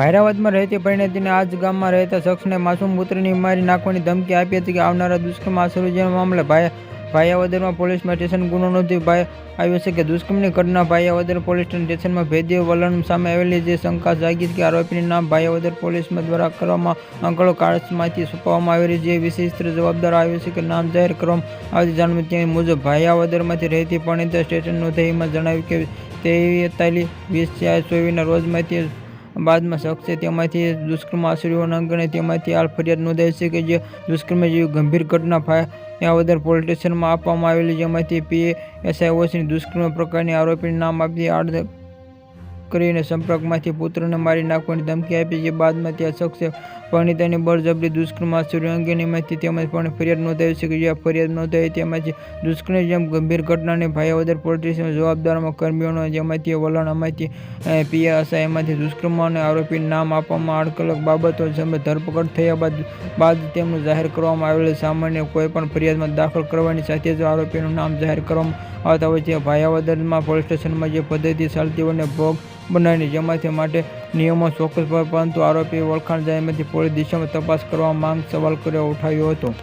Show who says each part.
Speaker 1: ભાયરાવદમાં રહેતી પરિણીતિને આ જ ગામમાં રહેતા શખ્સને માસૂમ પુત્રની મારી નાખવાની ધમકી આપી હતી કે આવનારા દુષ્કર્મ આસુરીજન મામલે ભાઈ, ભાયાવદરમાં પોલીસમાં સ્ટેશન ગુનો નોંધી ભાઈ આવ્યો છે કે દુષ્કર્મની ઘટના ભાયાવદર પોલીસ સ્ટેશનમાં ભેદીય વલણ સામે આવેલી જે શંકા જાગી કે આરોપીનું નામ ભાયાવદર પોલીસમાં દ્વારા કરવામાં આંકડો કાળસમાંથી છુપાવવામાં આવેલી જે વિશિષ્ટ જવાબદાર આવ્યો છે કે નામ જાહેર કરવામાં આવતી જાણવું તે મુજબ ભાયાવદરમાંથી રહેતી પરિણીતા સ્ટેશન ધ્યેયમાં જણાવ્યું કે તેતાલીસ વીસ ચાર ચોવીસના રોજમાંથી બાદમાં શખ્સે તેમાંથી દુષ્કર્મ આચર્યોના ગણે તેમાંથી હાલ ફરિયાદ નોંધાઈ છે કે જે દુષ્કર્મ જેવી ગંભીર ઘટના ભાયાવદર પોલીસ સ્ટેશનમાં આપવામાં આવેલી, જેમાંથી પીએસઆઈ ઓસની દુષ્કર્મ પ્રકારની આરોપીનું નામ આપી કરીને સંપર્કમાંથી પુત્રને મારી નાખવાની ધમકી આપી જે બાદમાં ત્યાં શખ્સે પરિણીતાની બળજબરી, દુષ્કર્મ આચર્યો અંગેની માહિતી તેમજ પણ ફરિયાદ નોંધાવી છે કે જે ફરિયાદ નોંધાવી તેમાંથી દુષ્કર્મની જેમ ગંભીર ઘટનાને ભાયાવદર પોલીસ સ્ટેશન જવાબદારમાં કર્મીઓનો જેમાંથી વલણ એમાંથી પીએસઆઈ એમાંથી દુષ્કર્મ અને આરોપી નામ આપવામાં અડકલક બાબતો સામે ધરપકડ થયા બાદ બાદ તેમનું જાહેર કરવામાં આવેલ સામાન્ય કોઈપણ ફરિયાદમાં દાખલ કરવાની સાથે જ આરોપીનું નામ જાહેર કરવામાં આવતા હોય છે. ભાયાવદરમાં પોલીસ સ્ટેશનમાં જે પદ્ધતિ ચાલતી હોય ભોગ બનાવીને જેમાંથી માટે નિયમો ચોક્કસ પરંતુ આરોપી ઓળખાણ જાહેરમાંથી પોલીસ દિશામાં તપાસ કરવા માંગ સવાલ કર્યો, ઉઠાવ્યો હતો.